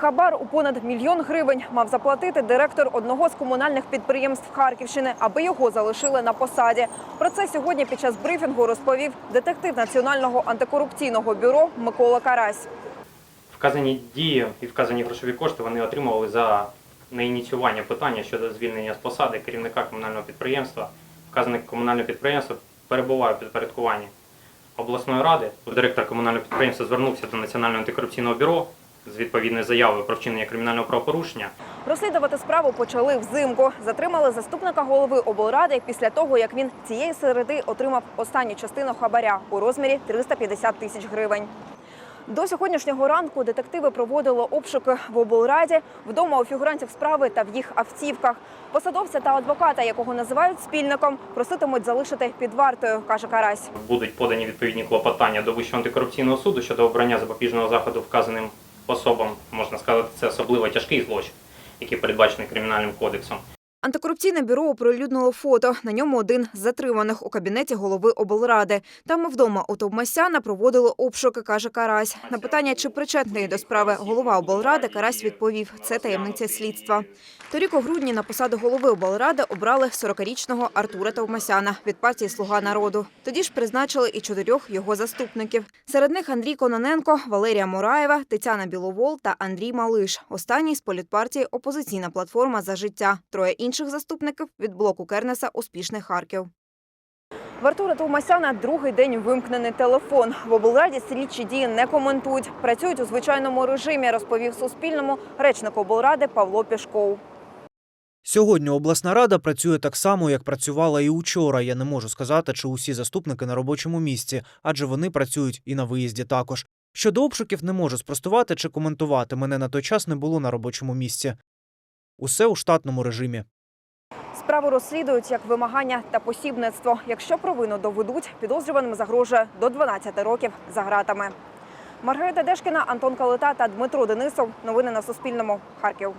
Хабар у понад мільйон гривень мав заплатити директор одного з комунальних підприємств Харківщини, аби його залишили на посаді. Про це сьогодні під час брифінгу розповів детектив Національного антикорупційного бюро Микола Карась. Вказані дії і вказані грошові кошти вони отримували за неініціювання питання щодо звільнення з посади керівника комунального підприємства. Вказане комунальне підприємство перебуває в підпорядкуванні обласної ради. Директор комунального підприємства звернувся до Національного антикорупційного бюро з відповідною заявою про вчинення кримінального правопорушення. Розслідувати справу почали взимку. Затримали заступника голови облради після того, як він цієї середи отримав останню частину хабаря у розмірі 350 тисяч гривень. До сьогоднішнього ранку детективи проводили обшуки в облраді, вдома у фігурантів справи та в їх автівках. Посадовця та адвоката, якого називають спільником, проситимуть залишити під вартою, каже Карась. Будуть подані відповідні клопотання до Вищого антикорупційного суду щодо обрання запобіжного заходу вказаним особам. Можна сказати, це особливо тяжкий злочин, який передбачений кримінальним кодексом. Антикорупційне бюро оприлюднило фото. На ньому один з затриманих у кабінеті голови облради. Там вдома у Товмасяна проводили обшуки, каже Карась. На питання, чи причетний до справи голова облради, Карась відповів – це таємниця слідства. Торік у грудні на посаду голови облради обрали 40-річного Артура Товмасяна від партії «Слуга народу». Тоді ж призначили і чотирьох його заступників. Серед них Андрій Кононенко, Валерія Мураєва, Тетяна Біловол та Андрій Малиш. Останній з політпартії «Опозиційна платформа за життя». Троє інших заступників від блоку Кернеса «Успішний Харків». В Артура Товмасяна другий день вимкнений телефон. В облраді слідчі дії не коментують. Працюють у звичайному режимі, розповів Суспільному речник облради Павло Пішков. Сьогодні обласна рада працює так само, як працювала і учора. Я не можу сказати, чи усі заступники на робочому місці, адже вони працюють і на виїзді також. Щодо обшуків не можу спростувати чи коментувати. Мене на той час не було на робочому місці. Усе у штатному режимі. Справу розслідують як вимагання та посібництво. Якщо провину доведуть, підозрюваним загрожує до 12 років за гратами. Маргарита Дешкіна, Антон Калита та Дмитро Денисов. Новини на Суспільному. Харків.